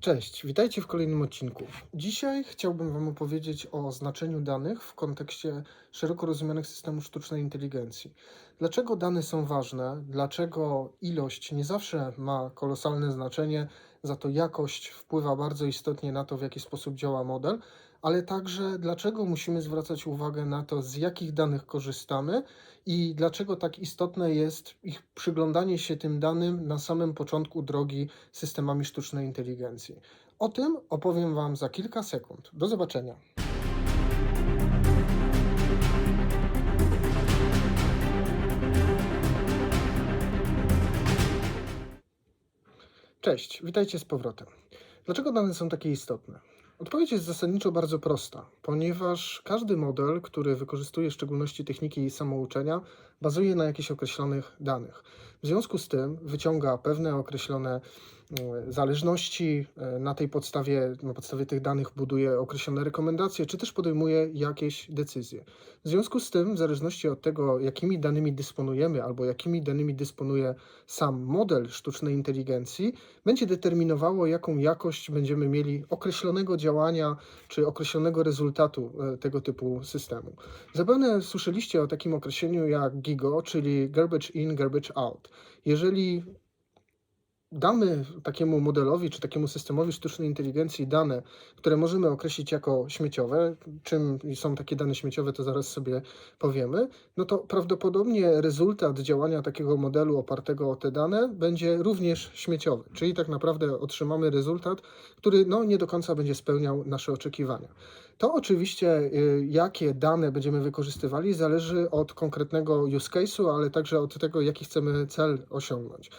Cześć, witajcie w kolejnym odcinku. Dzisiaj chciałbym Wam opowiedzieć o znaczeniu danych w kontekście szeroko rozumianych systemów sztucznej inteligencji. Dlaczego dane są ważne, dlaczego ilość nie zawsze ma kolosalne znaczenie, za to jakość wpływa bardzo istotnie na to, w jaki sposób działa model, ale także dlaczego musimy zwracać uwagę na to, z jakich danych korzystamy i dlaczego tak istotne jest ich przyglądanie się tym danym na samym początku drogi systemami sztucznej inteligencji. O tym opowiem Wam za kilka sekund. Do zobaczenia. Cześć, witajcie z powrotem. Dlaczego dane są takie istotne? Odpowiedź jest zasadniczo bardzo prosta, ponieważ każdy model, który wykorzystuje w szczególności techniki samouczenia, bazuje na jakichś określonych danych. W związku z tym wyciąga pewne określone mm, zależności, e, na tej podstawie, na podstawie tych danych buduje określone rekomendacje, czy też podejmuje jakieś decyzje. W związku z tym, w zależności od tego, jakimi danymi dysponujemy, albo jakimi danymi dysponuje sam model sztucznej inteligencji, będzie determinowało, jaką jakość będziemy mieli określonego działania, czy określonego rezultatu e, tego typu systemu. Zapewne słyszeliście o takim określeniu jak Czyli Garbage In, Garbage Out. Jeżeli damy takiemu modelowi czy takiemu systemowi sztucznej inteligencji dane, które możemy określić jako śmieciowe, czym są takie dane śmieciowe, to zaraz sobie powiemy, no to prawdopodobnie rezultat działania takiego modelu opartego o te dane będzie również śmieciowy, czyli tak naprawdę otrzymamy rezultat, który no, nie do końca będzie spełniał nasze oczekiwania. To oczywiście, y, jakie dane będziemy wykorzystywali, zależy od konkretnego use case'u, ale także od tego, jaki chcemy cel osiągnąć.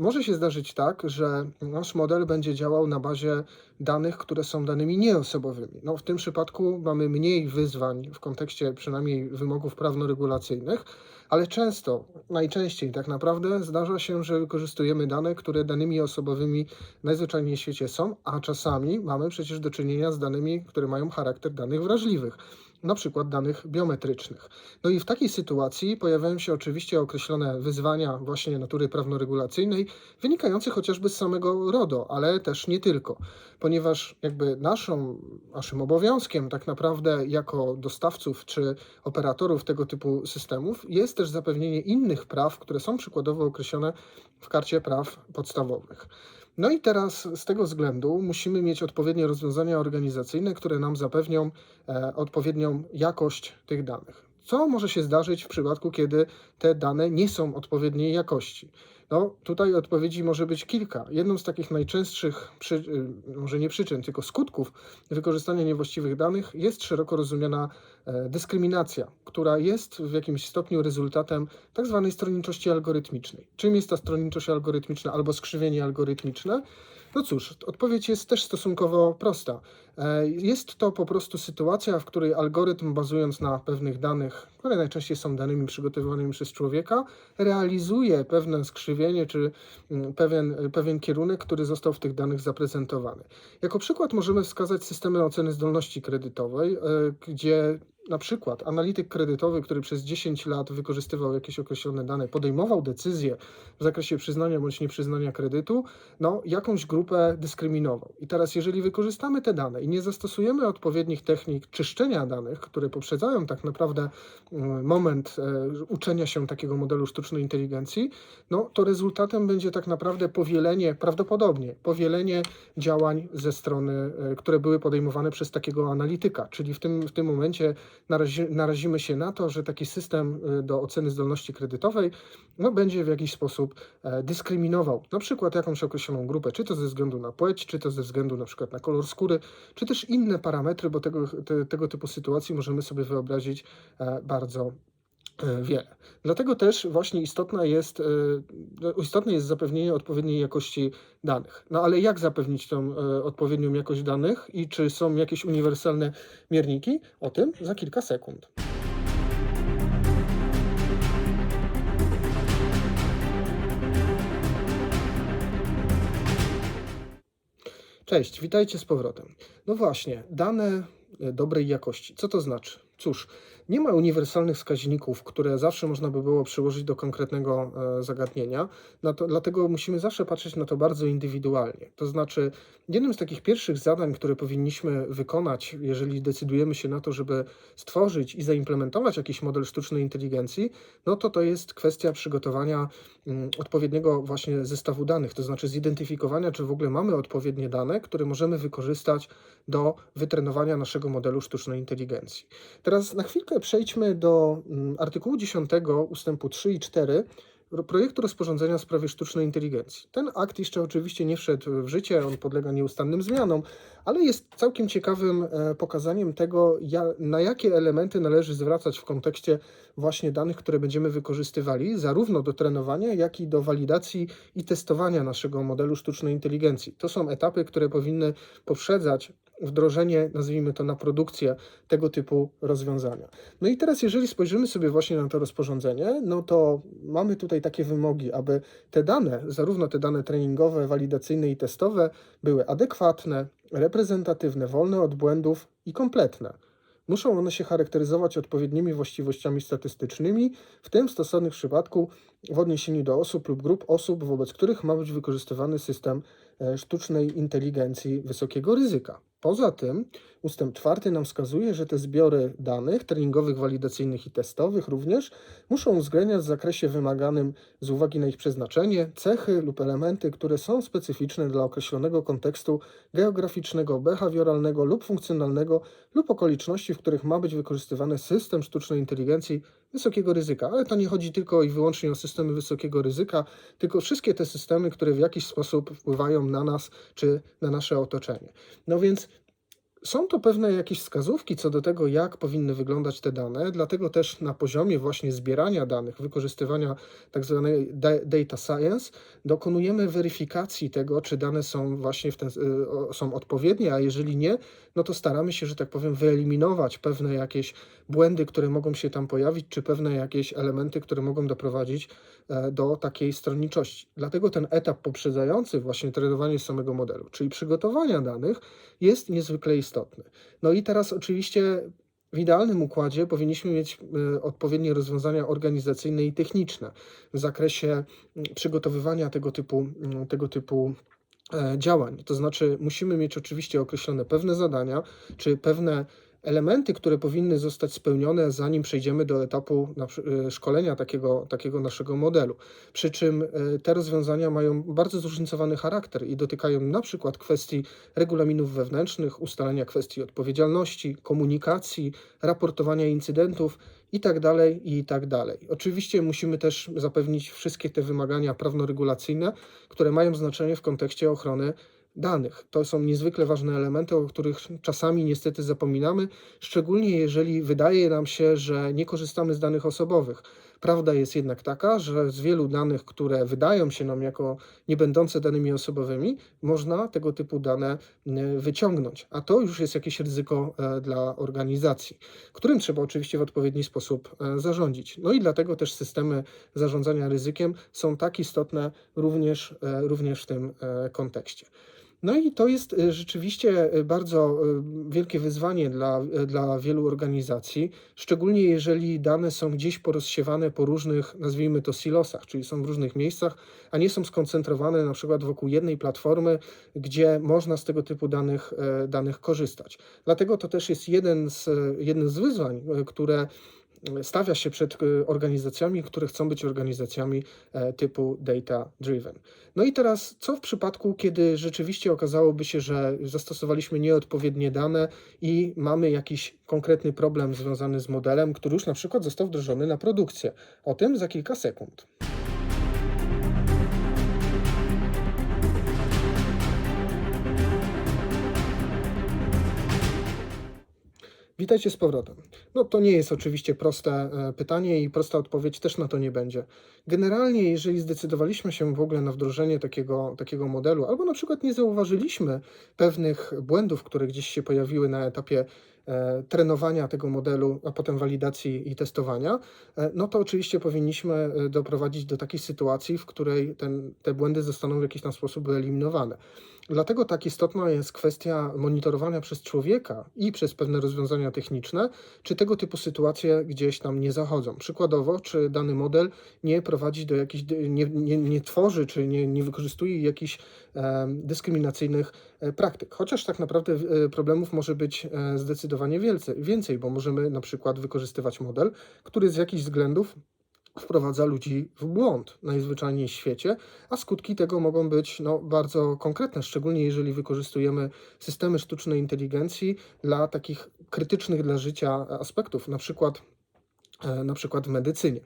Może się zdarzyć tak, że nasz model będzie działał na bazie danych, które są danymi nieosobowymi. No, w tym przypadku mamy mniej wyzwań w kontekście przynajmniej wymogów prawno-regulacyjnych, ale często, najczęściej tak naprawdę zdarza się, że wykorzystujemy dane, które danymi osobowymi najzwyczajniej w świecie są, a czasami mamy przecież do czynienia z danymi, które mają charakter danych wrażliwych na przykład danych biometrycznych. No i w takiej sytuacji pojawiają się oczywiście określone wyzwania właśnie natury prawno-regulacyjnej, wynikające chociażby z samego RODO, ale też nie tylko, ponieważ jakby naszą, naszym obowiązkiem tak naprawdę jako dostawców czy operatorów tego typu systemów jest też zapewnienie innych praw, które są przykładowo określone w karcie praw podstawowych. No i teraz z tego względu musimy mieć odpowiednie rozwiązania organizacyjne, które nam zapewnią e, odpowiednią jakość tych danych. Co może się zdarzyć w przypadku, kiedy te dane nie są odpowiedniej jakości? No, tutaj odpowiedzi może być kilka. Jedną z takich najczęstszych, przy, y, może nie przyczyn, tylko skutków wykorzystania niewłaściwych danych jest szeroko rozumiana dyskryminacja, która jest w jakimś stopniu rezultatem tak zwanej stronniczości algorytmicznej. Czym jest ta stronniczość algorytmiczna albo skrzywienie algorytmiczne? No cóż, odpowiedź jest też stosunkowo prosta. E, Jest to po prostu sytuacja, w której algorytm, bazując na pewnych danych, które najczęściej są danymi przygotowanymi przez człowieka, realizuje pewne skrzywienie czy mm, pewien, pewien kierunek, który został w tych danych zaprezentowany. Jako przykład możemy wskazać systemy oceny zdolności kredytowej, e, gdzie na przykład analityk kredytowy, który przez 10 lat wykorzystywał jakieś określone dane, podejmował decyzje w zakresie przyznania bądź nieprzyznania kredytu, no jakąś grupę dyskryminował. I teraz, jeżeli wykorzystamy te dane i nie zastosujemy odpowiednich technik czyszczenia danych, które poprzedzają tak naprawdę mm, moment e, uczenia się takiego modelu sztucznej inteligencji, no to rezultatem będzie tak naprawdę powielenie, prawdopodobnie powielenie działań ze strony, e, które były podejmowane przez takiego analityka, czyli w tym, w tym momencie narazi, narazimy się na to, że taki system y, do oceny zdolności kredytowej no, będzie w jakiś sposób e, dyskryminował. Na przykład jakąś określoną grupę, czy to ze względu na płeć, czy to ze względu na przykład na kolor skóry, czy też inne parametry, bo tego, te, tego typu sytuacji możemy sobie wyobrazić e, bardzo wiele. Dlatego też właśnie istotna jest, e, no, istotne jest zapewnienie odpowiedniej jakości danych. No ale jak zapewnić tą e, odpowiednią jakość danych i czy są jakieś uniwersalne mierniki? O tym za kilka sekund. Cześć, witajcie z powrotem. No właśnie, dane e, dobrej jakości. Co to znaczy? Cóż, nie ma uniwersalnych wskaźników, które zawsze można by było przyłożyć do konkretnego e, zagadnienia, to, dlatego musimy zawsze patrzeć na to bardzo indywidualnie. To znaczy, jednym z takich pierwszych zadań, które powinniśmy wykonać, jeżeli decydujemy się na to, żeby stworzyć i zaimplementować jakiś model sztucznej inteligencji, no to to jest kwestia przygotowania mm, odpowiedniego właśnie zestawu danych, to znaczy zidentyfikowania, czy w ogóle mamy odpowiednie dane, które możemy wykorzystać do wytrenowania naszego modelu sztucznej inteligencji. Teraz na chwilkę przejdźmy do mm, artykułu 10 ustępu 3 i 4 ro- projektu rozporządzenia w sprawie sztucznej inteligencji. Ten akt jeszcze oczywiście nie wszedł w życie, on podlega nieustannym zmianom, ale jest całkiem ciekawym e, pokazaniem tego, na jakie elementy należy zwracać w kontekście właśnie danych, które będziemy wykorzystywali, zarówno do trenowania, jak i do walidacji i testowania naszego modelu sztucznej inteligencji. To są etapy, które powinny poprzedzać wdrożenie, nazwijmy to na produkcję tego typu rozwiązania. No i teraz, jeżeli spojrzymy sobie właśnie na to rozporządzenie, no to mamy tutaj takie wymogi, aby te dane, zarówno te dane treningowe, walidacyjne i testowe, były adekwatne, reprezentatywne, wolne od błędów i kompletne. Muszą one się charakteryzować odpowiednimi właściwościami statystycznymi, w tym w stosownym przypadku w odniesieniu do osób lub grup osób, wobec których ma być wykorzystywany system e, sztucznej inteligencji wysokiego ryzyka. Poza tym ustęp czwarty nam wskazuje, że te zbiory danych treningowych, walidacyjnych i testowych również muszą uwzględniać w zakresie wymaganym z uwagi na ich przeznaczenie cechy lub elementy, które są specyficzne dla określonego kontekstu geograficznego, behawioralnego lub funkcjonalnego lub okoliczności, w których ma być wykorzystywany system sztucznej inteligencji wysokiego ryzyka. Ale to nie chodzi tylko i wyłącznie o systemy wysokiego ryzyka, tylko wszystkie te systemy, które w jakiś sposób wpływają na nas czy na nasze otoczenie. No więc są to pewne jakieś wskazówki co do tego, jak powinny wyglądać te dane, dlatego też na poziomie właśnie zbierania danych, wykorzystywania tak zwanej da- data science, dokonujemy weryfikacji tego, czy dane są właśnie ten, y, są odpowiednie, a jeżeli nie, no to staramy się, że tak powiem, wyeliminować pewne jakieś błędy, które mogą się tam pojawić, czy pewne jakieś elementy, które mogą doprowadzić e, do takiej stronniczości. Dlatego ten etap poprzedzający właśnie trenowanie samego modelu, czyli przygotowania danych, jest niezwykle istotny. No i teraz oczywiście w idealnym układzie powinniśmy mieć y, odpowiednie rozwiązania organizacyjne i techniczne w zakresie przygotowywania tego typu, tego typu e, działań. To znaczy, musimy mieć oczywiście określone pewne zadania, czy pewne elementy, które powinny zostać spełnione, zanim przejdziemy do etapu e, szkolenia takiego, takiego naszego modelu. Przy czym e, te rozwiązania mają bardzo zróżnicowany charakter i dotykają na przykład kwestii regulaminów wewnętrznych, ustalenia kwestii odpowiedzialności, komunikacji, raportowania incydentów i tak i tak dalej. Oczywiście musimy też zapewnić wszystkie te wymagania prawno-regulacyjne, które mają znaczenie w kontekście ochrony danych. To są niezwykle ważne elementy, o których czasami niestety zapominamy, szczególnie jeżeli wydaje nam się, że nie korzystamy z danych osobowych. Prawda jest jednak taka, że z wielu danych, które wydają się nam jako nie będące danymi osobowymi, można tego typu dane y, wyciągnąć, a to już jest jakieś ryzyko e, dla organizacji, którym trzeba oczywiście w odpowiedni sposób e, zarządzić. No i dlatego też systemy zarządzania ryzykiem są tak istotne również, e, również w tym kontekście. No i to jest e, rzeczywiście e, bardzo e, wielkie wyzwanie dla, dla wielu organizacji, szczególnie jeżeli dane są gdzieś porozsiewane po różnych, nazwijmy to silosach, czyli są w różnych miejscach, a nie są skoncentrowane na przykład wokół jednej platformy, gdzie można z tego typu danych, danych korzystać. Dlatego to też jest jeden z, jeden z wyzwań, które stawia się przed e, organizacjami, które chcą być organizacjami e, typu data driven. No i teraz, co w przypadku, kiedy rzeczywiście okazałoby się, że zastosowaliśmy nieodpowiednie dane i mamy jakiś konkretny problem związany z modelem, który już na przykład został wdrożony na produkcję? O tym za kilka sekund. Witajcie z powrotem. No to nie jest oczywiście proste e, pytanie i prosta odpowiedź też na to nie będzie. Generalnie, jeżeli zdecydowaliśmy się w ogóle na wdrożenie takiego, takiego modelu, albo na przykład nie zauważyliśmy pewnych błędów, które gdzieś się pojawiły na etapie e, trenowania tego modelu, a potem walidacji i testowania, e, no to oczywiście powinniśmy e, doprowadzić do takiej sytuacji, w której ten, te błędy zostaną w jakiś tam sposób wyeliminowane. Dlatego tak istotna jest kwestia monitorowania przez człowieka i przez pewne rozwiązania techniczne, czy tego typu sytuacje gdzieś tam nie zachodzą. Przykładowo, czy dany model nie prowadzi do jakichś, nie, nie, nie tworzy, czy nie, nie wykorzystuje jakichś em, dyskryminacyjnych e, praktyk. Chociaż tak naprawdę e, problemów może być e, zdecydowanie wielce, więcej, bo możemy na przykład wykorzystywać model, który z jakichś względów wprowadza ludzi w błąd najzwyczajniej w świecie, a skutki tego mogą być no, bardzo konkretne, szczególnie jeżeli wykorzystujemy systemy sztucznej inteligencji dla takich krytycznych dla życia aspektów, na przykład, e, na przykład w medycynie.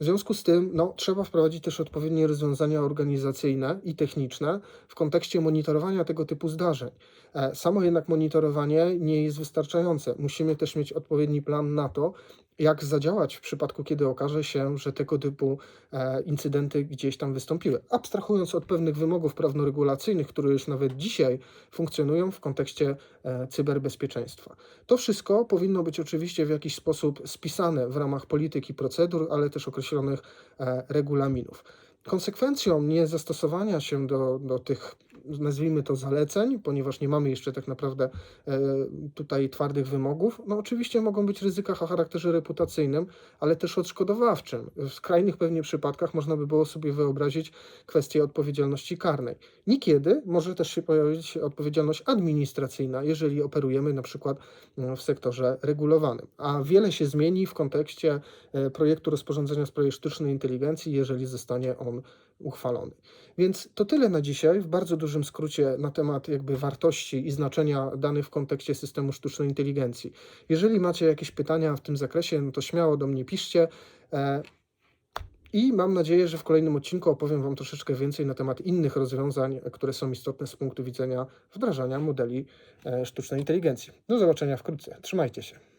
W związku z tym no, trzeba wprowadzić też odpowiednie rozwiązania organizacyjne i techniczne w kontekście monitorowania tego typu zdarzeń. E, Samo jednak monitorowanie nie jest wystarczające. Musimy też mieć odpowiedni plan na to, jak zadziałać w przypadku, kiedy okaże się, że tego typu e, incydenty gdzieś tam wystąpiły. Abstrahując od pewnych wymogów prawnoregulacyjnych, które już nawet dzisiaj funkcjonują w kontekście e, cyberbezpieczeństwa. To wszystko powinno być oczywiście w jakiś sposób spisane w ramach polityki procedur, ale też określonych e, regulaminów. Konsekwencją niezastosowania się do, do tych, nazwijmy to, zaleceń, ponieważ nie mamy jeszcze tak naprawdę e, tutaj twardych wymogów, no oczywiście mogą być ryzyka o charakterze reputacyjnym, ale też odszkodowawczym. W skrajnych pewnie przypadkach można by było sobie wyobrazić kwestię odpowiedzialności karnej. Niekiedy może też się pojawić odpowiedzialność administracyjna, jeżeli operujemy na przykład e, w sektorze regulowanym. A wiele się zmieni w kontekście e, projektu rozporządzenia w sprawie sztucznej inteligencji, jeżeli zostanie on uchwalony. Więc to tyle na dzisiaj, w bardzo dużym skrócie na temat jakby wartości i znaczenia danych w kontekście systemu sztucznej inteligencji. Jeżeli macie jakieś pytania w tym zakresie, no to śmiało do mnie piszcie. E, I mam nadzieję, że w kolejnym odcinku opowiem Wam troszeczkę więcej na temat innych rozwiązań, które są istotne z punktu widzenia wdrażania modeli e, sztucznej inteligencji. Do zobaczenia wkrótce. Trzymajcie się.